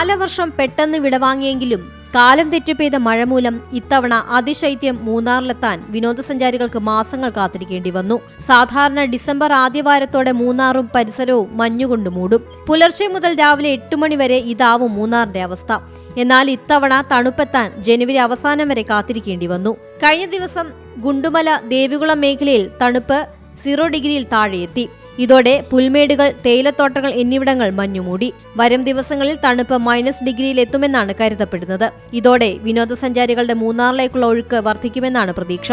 കാലവർഷം പെട്ടെന്ന് വിടവാങ്ങിയെങ്കിലും കാലം തെറ്റി പെയ്ത മഴ മൂലം ഇത്തവണ അതിശൈത്യം മൂന്നാറിലെത്താൻ വിനോദസഞ്ചാരികൾക്ക് മാസങ്ങൾ കാത്തിരിക്കേണ്ടി വന്നു. സാധാരണ ഡിസംബർ ആദ്യവാരത്തോടെ മൂന്നാറും പരിസരവും മഞ്ഞുകൊണ്ട് മൂടും. പുലർച്ചെ മുതൽ രാവിലെ എട്ട് മണിവരെ ഇതാവും മൂന്നാറിന്റെ അവസ്ഥ. എന്നാൽ ഇത്തവണ തണുപ്പെത്താൻ ജനുവരി അവസാനം വരെ കാത്തിരിക്കേണ്ടി വന്നു. കഴിഞ്ഞ ദിവസം ഗുണ്ടുമല ദേവികുളം മേഖലയിൽ തണുപ്പ് സീറോ ഡിഗ്രിയിൽ താഴെയെത്തി ഇതോടെ പുൽമേടുകൾ തേയിലത്തോട്ടങ്ങൾ എന്നിവിടങ്ങൾ മഞ്ഞുമൂടി. വരും ദിവസങ്ങളിൽ തണുപ്പ് മൈനസ് ഡിഗ്രിയിൽ എത്തുമെന്നാണ് കരുതപ്പെടുന്നത്. ഇതോടെ വിനോദസഞ്ചാരികളുടെ മൂന്നാറിലേക്കുള്ള ഒഴുക്ക് വർദ്ധിക്കുമെന്നാണ് പ്രതീക്ഷ.